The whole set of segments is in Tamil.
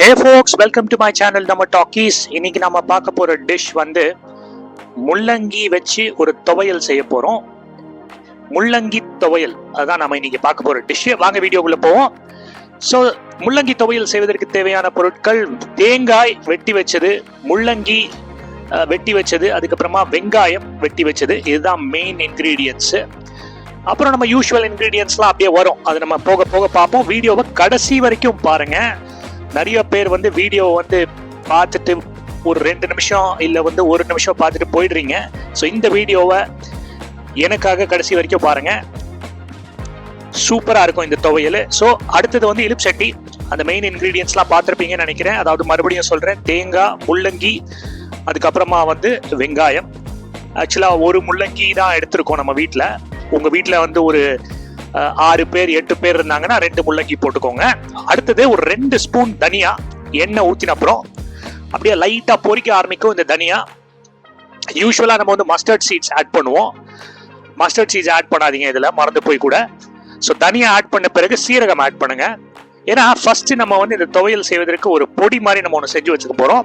Hey folks welcome to my channel நம்ம டாக்கீஸ் இன்னைக்கு நம்ம பார்க்க போற டிஷ் வந்து முள்ளங்கி வச்சு ஒரு துவையல் செய்ய போறோம். முள்ளங்கி துவையல். அதான் நம்ம இன்னைக்கு பார்க்க போற டிஷ் வாங்க வீடியோக்குள்ள போவோம். ஸோ முள்ளங்கி துவையல் செய்வதற்கு தேவையான பொருட்கள் தேங்காய் வெட்டி வச்சது முள்ளங்கி வெட்டி வச்சது அதுக்கப்புறமா வெங்காயம் வெட்டி வச்சது. இதுதான் மெயின் இன்க்ரீடியன்ஸு அப்புறம் நம்ம யூஷுவல் இன்க்ரீடியன்ஸ்லாம் அப்படியே வரும். அது நம்ம போக போக பார்ப்போம். வீடியோவை கடைசி வரைக்கும் பாருங்கள் நிறைய பேர் வந்து வீடியோ வந்து பார்த்துட்டு ஒரு ரெண்டு நிமிஷம் இல்லை வந்து ஒரு நிமிஷம் பார்த்துட்டு போயிடுறீங்க. ஸோ இந்த வீடியோவை எனக்காக கடைசி வரைக்கும் பாருங்கள் சூப்பராக இருக்கும் இந்த துவையல். ஸோ அடுத்தது வந்து இலிப் சட்டி. அந்த மெயின் இன்க்ரீடியன்ஸ்லாம் பார்த்துருப்பீங்கன்னு நினைக்கிறேன். அதாவது மறுபடியும் சொல்கிறேன் தேங்காய் முள்ளங்கி அதுக்கப்புறமா வந்து வெங்காயம். ஆக்சுவலாக ஒரு முள்ளங்கி தான் எடுத்திருக்கோம் நம்ம வீட்டில் உங்கள் வீட்டில் வந்து ஒரு ஆறு பேர் எட்டு பேர் இருந்தாங்கன்னா ரெண்டு முள்ளங்கி போட்டுக்கோங்க. அடுத்தது ஒரு ரெண்டு ஸ்பூன் தனியா எண்ணெய் ஊற்றின அப்புறம் அப்படியே லைட்டாக பொறிக்க ஆரம்பிக்கும் இந்த தனியா. யூஸ்வலாக நம்ம வந்து மஸ்டர்ட் சீட்ஸ் ஆட் பண்ணுவோம். மஸ்டர்ட் சீட்ஸ் ஆட் பண்ணாதீங்க இதில் மறந்து போய் கூட. ஸோ தனியா ஆட் பண்ண பிறகு சீரகம் ஆட் பண்ணுங்க. ஏன்னா ஃபர்ஸ்ட் நம்ம வந்து இந்த துவையல் செய்வதற்கு ஒரு பொடி மாதிரி நம்ம ஒன்று செஞ்சு வச்சுக்க போகிறோம்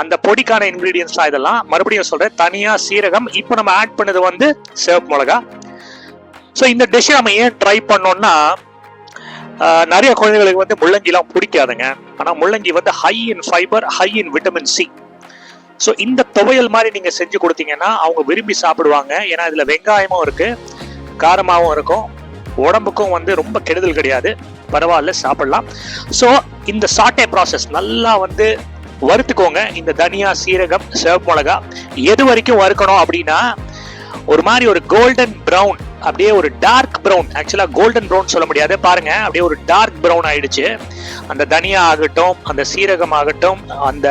அந்த பொடிக்கான இன்க்ரீடியன்ஸ்லாம் இதெல்லாம் மறுபடியும் சொல்கிறேன் தனியாக சீரகம் இப்போ நம்ம ஆட் பண்ணது வந்து சிவப்பு மிளகா ஸோ இந்த டிஷ்ஷை நம்ம ஏன் ட்ரை பண்ணோம்னா நிறைய குழந்தைகளுக்கு வந்து முள்ளங்கிலாம் பிடிக்காதுங்க. ஆனால் முள்ளங்கி வந்து high in fiber high in vitamin C so இந்த துவையல் மாதிரி நீங்கள் செஞ்சு கொடுத்தீங்கன்னா அவங்க விரும்பி சாப்பிடுவாங்க. ஏன்னா இதில் வெங்காயமும் இருக்குது காரமாகவும் இருக்கும். உடம்புக்கும் வந்து ரொம்ப கெடுதல் கிடையாது. பரவாயில்ல சாப்பிடலாம். ஸோ இந்த சாட்டே ப்ராசஸ் நல்லா வந்து வறுத்துக்கோங்க. இந்த தனியா சீரகம் சிவப்பு மிளகா எது வரைக்கும் வறுக்கணும் அப்படின்னா ஒரு மாதிரி ஒரு கோல்டன் பிரவுன் அப்படியே ஒரு டார்க் ப்ரௌன் ஆக்சுவலாக கோல்டன் ப்ரௌன் சொல்ல முடியாது. பாருங்க அப்படியே ஒரு டார்க் ப்ரௌன் ஆயிடுச்சு. அந்த தனியா ஆகட்டும் அந்த சீரகம் ஆகட்டும் அந்த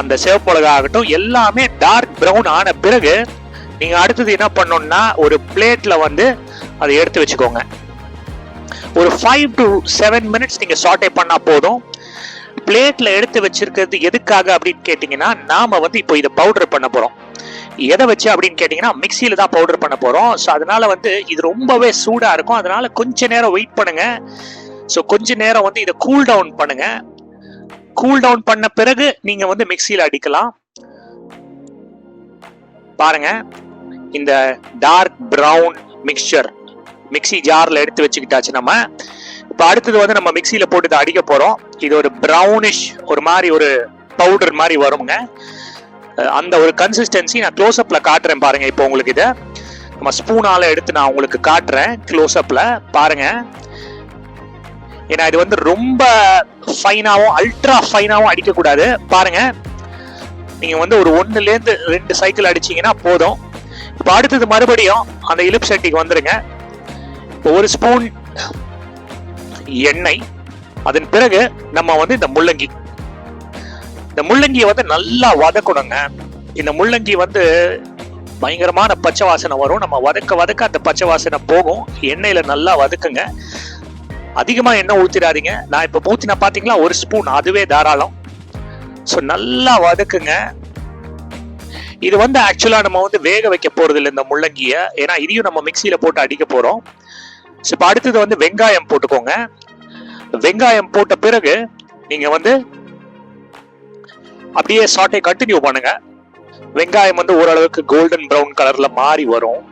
அந்த சிவப்பொழகா ஆகட்டும் எல்லாமே டார்க் ப்ரௌன் ஆன பிறகு நீங்க அடுத்தது என்ன பண்ணணும்னா ஒரு பிளேட்ல வந்து அதை எடுத்து வச்சுக்கோங்க. ஒரு ஃபைவ் டு செவன் மினிட்ஸ் நீங்க சாட்டே பண்ணா போதும். பிளேட்ல எடுத்து வச்சிருக்கிறது எதுக்காக அப்படின்னு கேட்டீங்கன்னா நாம வந்து இப்போ இதை பவுடர் பண்ண போறோம். எதை வச்சு அப்படின்னு கேட்டிங்கன்னா மிக்சியில தான் பவுடர் பண்ண போகிறோம் ஸோ அதனால வந்து இது ரொம்பவே சூடாக இருக்கும். அதனால கொஞ்ச நேரம் வெயிட் பண்ணுங்க. ஸோ கொஞ்ச நேரம் வந்து இதை கூல் டவுன் பண்ணுங்க. கூல் டவுன் பண்ண பிறகு நீங்கள் வந்து மிக்சியில் அடிக்கலாம். பாருங்க. இந்த டார்க் ப்ரௌன் மிக்சர் மிக்ஸி ஜாரில் எடுத்து வச்சுக்கிட்டாச்சு நம்ம. இப்போ அடுத்தது வந்து நம்ம மிக்சியில் போட்டு இதை அடிக்க போகிறோம் இது ஒரு ப்ரௌனிஷ் ஒரு மாதிரி ஒரு பவுடர் மாதிரி வருங்க. அந்த ஒரு கன்சிஸ்டன்சி நான் க்ளோஸ்அப்ல காட்டுறேன் பாருங்க. இப்போ உங்களுக்கு இதை. நம்ம ஸ்பூனால எடுத்து நான் உங்களுக்கு காட்டுறேன். க்ளோஸ்அப்ல பாருங்க. ஏன்னா இது வந்து ரொம்ப ஃபைனாகவும் அல்ட்ரா ஃபைனாகவும் அடிக்கக்கூடாது. பாருங்க. நீங்க வந்து ஒரு ஒன்னுலேருந்து ரெண்டு சைக்கிள் அடிச்சீங்கன்னா போதும். இப்போ அடுத்தது மறுபடியும் அந்த இலிப் சட்டிக்கு வந்துருங்க. இப்போ ஒரு ஸ்பூன் எண்ணெய். அதன் பிறகு நம்ம வந்து இந்த முள்ளங்கி. இந்த முள்ளங்கியை வந்து நல்லா வதக்கணுங்க. இந்த முள்ளங்கி வந்து பயங்கரமான பச்சை வாசனை வரும். நம்ம வதக்க வதக்க அந்த பச்சை வாசனை போகும். எண்ணெயில் நல்லா வதக்குங்க. அதிகமாக எண்ணெய் ஊற்றிடாதீங்க நான் இப்போ ஊற்றினா பார்த்தீங்களா ஒரு ஸ்பூன் அதுவே தாராளம். ஸோ நல்லா வதக்குங்க. இது வந்து ஆக்சுவலாக நம்ம வந்து வேக வைக்க போகிறது இல்லை இந்த முள்ளங்கியை. ஏன்னா இதையும் நம்ம மிக்சியில் போட்டு அடிக்க போகிறோம் ஸோ இப்போ அடுத்தது வந்து வெங்காயம் போட்டுக்கோங்க. வெங்காயம் போட்ட பிறகு நீங்கள் வந்து அப்படியே சாட்டை கண்டினியூ பண்ணுங்க. வெங்காயம் வந்து ஓரளவுக்கு கோல்டன் பிரவுன் கலர்ல மாறி வரும்.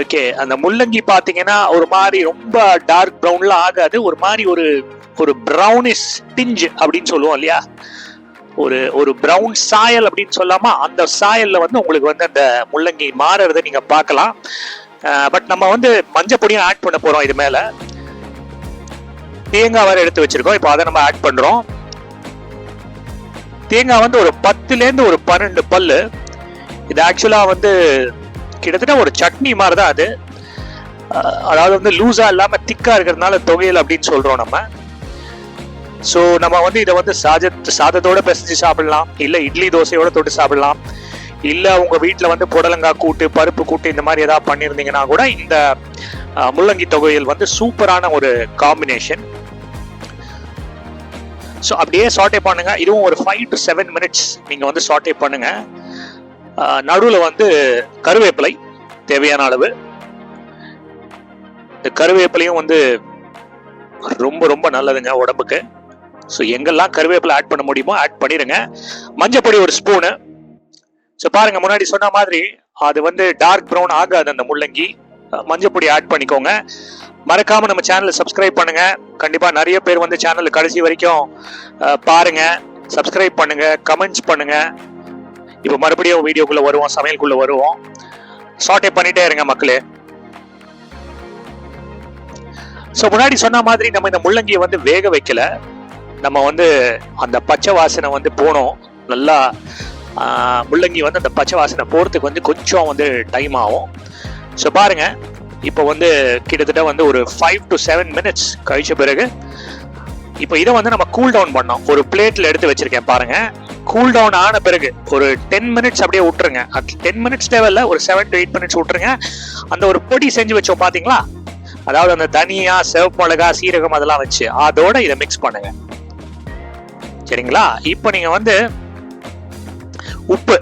ஓகே அந்த முள்ளங்கி பாத்தீங்கன்னா ஒரு மாதிரி ரொம்ப டார்க் ப்ரௌன்ல ஆகாது. ஒரு மாதிரி ஒரு ஒரு ப்ரௌனிஷ் டிஞ்ச் அப்படின்னு சொல்லுவோம் இல்லையா? ஒரு ஒரு ப்ரௌன் சாயல் அப்படின்னு சொல்லாம அந்த சாயல்ல வந்து உங்களுக்கு வந்து அந்த முள்ளங்கி மாறுறதை நீங்க பார்க்கலாம். பட் நம்ம வந்து மஞ்சள் பொடியும் ஆட் பண்ண போறோம் இது மேல. தேங்காய் வரை எடுத்து வச்சிருக்கோம். இப்போ அதை நம்ம ஆட் பண்றோம். தேங்காய் வந்து ஒரு பத்துலேருந்து ஒரு பன்னெண்டு பல்லு. இது ஆக்சுவலாக வந்து கிட்டத்தட்ட ஒரு சட்னி மாதிரி தான் அது அதாவது வந்து லூஸாக இல்லாமல் திக்காக இருக்கிறதுனால தொகையல் அப்படின்னு சொல்கிறோம் நம்ம. ஸோ நம்ம வந்து இதை வந்து சாதத் சாதத்தோட பிசைஞ்சு சாப்பிடலாம். இல்லை இட்லி தோசையோடு தொட்டு சாப்பிடலாம். இல்லை உங்கள் வீட்டில் வந்து புடலங்காய் கூட்டு பருப்பு கூட்டு இந்த மாதிரி ஏதாவது பண்ணியிருந்தீங்கன்னா கூட இந்த முள்ளங்கி தொகையல் வந்து சூப்பரான ஒரு காம்பினேஷன் ஸோ அப்படியே சாட்டே பண்ணுங்க. இதுவும் ஒரு ஃபைவ் டு செவன் மினிட்ஸ் நீங்கள் வந்து சாட்டே பண்ணுங்க. நடுவில் வந்து கருவேப்பிலை தேவையான அளவு. இந்த கருவேப்பிலையும் வந்து ரொம்ப ரொம்ப நல்லதுங்க உடம்புக்கு. ஸோ எங்கெல்லாம் கருவேப்பிலை ஆட் பண்ண முடியுமோ ஆட் பண்ணிடுங்க. மஞ்சப்பொடி ஒரு ஸ்பூனு ஸோ பாருங்க முன்னாடி சொன்ன மாதிரி அது வந்து டார்க் ப்ரௌன் ஆகாது அந்த முள்ளங்கி. மஞ்சப்பொடி ஆட் பண்ணிக்கோங்க. மறக்காம நம்ம சேனலை சப்ஸ்கிரைப் பண்ணுங்க. கண்டிப்பா நிறைய பேர் வந்து சேனல் கடைசி வரைக்கும் பாருங்க. சப்ஸ்கிரைப் பண்ணுங்க கமெண்ட்ஸ் பண்ணுங்க. இப்போ மறுபடியும் வீடியோக்குள்ள வருவோம் சமையலுக்குள்ள வருவோம். சாட்டே பண்ணிட்டே இருங்க மக்களே. ஸோ முன்னாடி சொன்ன மாதிரி நம்ம இந்த முள்ளங்கியை வந்து வேக வைக்கல. நம்ம வந்து அந்த பச்சை வாசனை வந்து போனோம். நல்லா முள்ளங்கி வந்து அந்த பச்சை வாசனை போகிறதுக்கு வந்து கொஞ்சம் வந்து டைம் ஆகும். ஸோ பாருங்க இப்போ வந்து கிட்டத்தட்ட வந்து ஒரு ஃபைவ் டு செவன் மினிட்ஸ் கழிச்ச பிறகு இப்போ இதை வந்து நம்ம கூல் டவுன் பண்ணோம். ஒரு பிளேட்டில் எடுத்து வச்சிருக்கேன் பாருங்க. கூல் டவுன் ஆன பிறகு ஒரு டென் மினிட்ஸ் அப்படியே விட்டுருங்க. டென் மினிட்ஸ் லெவலில் ஒரு செவன் டு எயிட் மினிட்ஸ் விட்டுருங்க. அந்த ஒரு பொடி செஞ்சு வச்சோம் பார்த்தீங்களா அதாவது அந்த தனியா சிவப்பு மிளகா சீரகம் அதெல்லாம் வச்சு அதோட இதை மிக்ஸ் பண்ணுங்க. சரிங்களா? இப்போ நீங்க வந்து உப்பு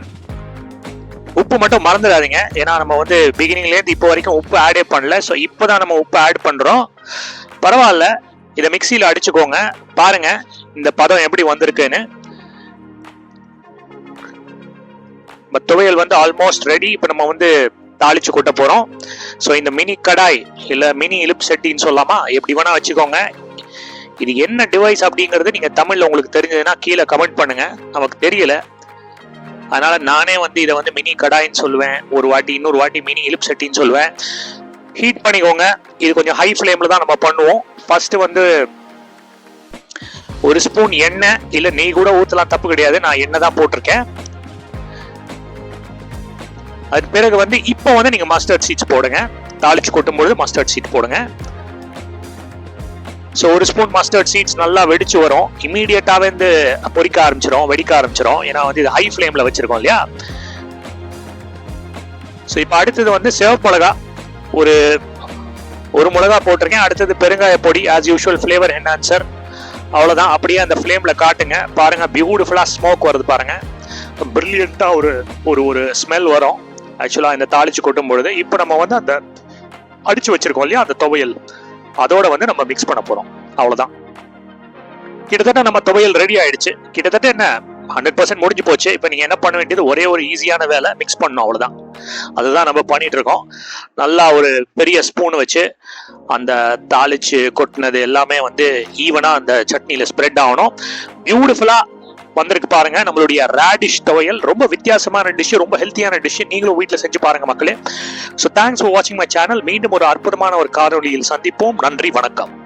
உப்பு மட்டும் மறந்துடாதீங்க. ஏன்னா நம்ம வந்து பிகினிங்லேருந்து இப்போ வரைக்கும் உப்பு ஆடே பண்ணல. ஸோ இப்போ தான் நம்ம உப்பு ஆட் பண்ணுறோம் பரவாயில்ல. இதை மிக்சியில் அடிச்சுக்கோங்க. பாருங்க இந்த பதம் எப்படி வந்திருக்குன்னு. நம்ம துவையல் வந்து ஆல்மோஸ்ட் ரெடி இப்போ நம்ம வந்து தாளிச்சு கொட்ட போகிறோம் ஸோ இந்த மினி கடாய் இல்லை மினி இலிப் செட்டின்னு சொல்லலாமா எப்படி வேணால் வச்சுக்கோங்க. இது என்ன டிவைஸ் அப்படிங்கிறது நீங்கள் தமிழில் உங்களுக்கு தெரிஞ்சதுன்னா கீழே கமெண்ட் பண்ணுங்கள் நமக்கு தெரியல. அதனால நானே வந்து இதை வந்து மினி கடாயின்னு சொல்லுவேன். ஒரு வாட்டி இன்னொரு வாட்டி மினி இலிப் செட்டின்னு சொல்லுவேன். ஹீட் பண்ணிக்கோங்க. இது கொஞ்சம் ஹை ஃப்ளேம்ல தான் நம்ம பண்ணுவோம். ஃபர்ஸ்ட் வந்து ஒரு ஸ்பூன் எண்ணெய் இல்ல நெய் கூட ஊத்தலாம் தப்பு கிடையாது. நான் எண்ணெய் தான் போட்டிருக்கேன். அதுக்கு பிறகு வந்து இப்போ வந்து நீங்க மஸ்டர்ட் சீட்ஸ் போடுங்க. தாளிச்சு கொட்டும் பொழுது மஸ்டர்ட் சீட் போடுங்க. ஸோ ஒரு ஸ்பூன் மஸ்டர்ட் சீட்ஸ் நல்லா வெடிச்சு வரும். இமீடியட்டாகவே வந்து பொறிக்க ஆரம்பிச்சிடும் வெடிக்க ஆரம்பிச்சிடும் ஏன்னா வந்து இது ஹை ஃப்ளேமில் வச்சுருக்கோம் இல்லையா? ஸோ இப்போ அடுத்தது வந்து சிவப்பு ஒரு ஒரு மிளகா போட்டிருக்கேன். அடுத்தது பெருங்காய பொடி. ஆஸ் யூஷுவல் ஃப்ளேவர் என்ஹான்சர் அவ்வளோதான் அப்படியே அந்த ஃப்ளேமில் காட்டுங்க. பாருங்கள் பியூட்டிஃபுல்லாக ஸ்மோக் வருது பாருங்கள் ப்ரில்லியண்ட்டாக ஒரு ஒரு ஒரு ஸ்மெல் வரும். ஆக்சுவலாக இந்த தாளிச்சு கொட்டும் பொழுது இப்போ நம்ம வந்து அந்த அடித்து வச்சிருக்கோம் இல்லையா? அந்த துவையல். அதோட வந்து நம்ம மிக்ஸ் பண்ண போறோம். அவ்வளவுதான். கிட்டத்தட்ட நம்ம துவையல் ரெடி ஆயிடுச்சு. கிட்டத்தட்ட என்ன? ஹண்ட்ரட் பர்சன்ட் முடிஞ்சு போச்சு. இப்போ நீங்க என்ன பண்ண வேண்டியது? ஒரே ஒரு ஈஸியான வேலை மிக்ஸ் பண்ணணும் அவ்வளவுதான். அதுதான் நம்ம பண்ணிட்டு இருக்கோம். நல்லா ஒரு பெரிய ஸ்பூன் வச்சு அந்த தாளிச்சு கொட்டினது எல்லாமே வந்து ஈவனா அந்த சட்னியில ஸ்ப்ரெட் ஆகணும். பியூட்டிஃபுல்லா வந்திருக்கு பாருங்க. நம்மளுடைய ரேடிஷ் துவையல் ரொம்ப வித்தியாசமான டிஷ் ரொம்ப ஹெல்த்தியான டிஷ் நீங்களும் வீட்டில் செஞ்சு பாருங்க மக்களே. ஸோ தேங்க்ஸ் ஃபார் வாட்சிங் மை சேனல் மீண்டும் ஒரு அற்புதமான ஒரு காணொலியில் சந்திப்போம். நன்றி வணக்கம்.